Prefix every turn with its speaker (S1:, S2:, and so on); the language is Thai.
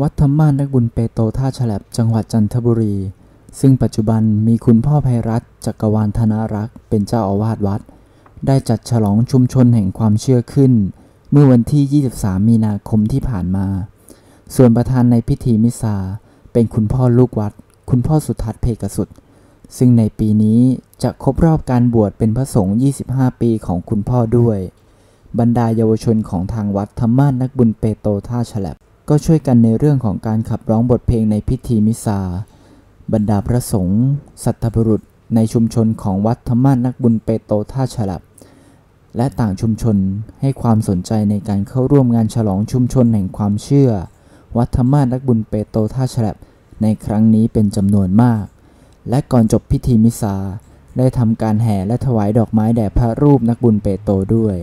S1: วัดธรรมานักบุญเปโตท่าฉลับจังหวัดจันทบุรี ซึ่งปัจจุบันมีคุณพ่อภัยรัตจักรวาลธนารักษ์เป็นเจ้าอาวาสวัด ได้จัดฉลองชุมชนแห่งความเชื่อขึ้น เมื่อวันที่ 23 มีนาคมที่ผ่านมา ส่วนประธานในพิธีมิสซาเป็นคุณพ่อลูกวัด คุณพ่อสุทัศน์เพกสุด ซึ่งในปีนี้จะครบรอบการบวชเป็นพระสงฆ์25 ปีของคุณพ่อด้วย บรรดาเยาวชนของทางวัดธรรมานักบุญเปโตท่าฉลับ ก็ช่วยกันในเรื่องของการขับร้องบทเพลงในพิธีมิซาบรรดาพระสงฆ์สัตบุรุษในชุมชนของวัดธรรมานักบุญเปโตท่าฉลับ และต่างชุมชนให้ความสนใจในการเข้าร่วมงานฉลองชุมชนแห่งความเชื่อ วัดธรรมานักบุญเปโตท่าฉลับในครั้งนี้เป็นจำนวนมาก และก่อนจบพิธีมิซาได้ทำการแห่และถวายดอกไม้แด่พระรูปนักบุญเปโตด้วย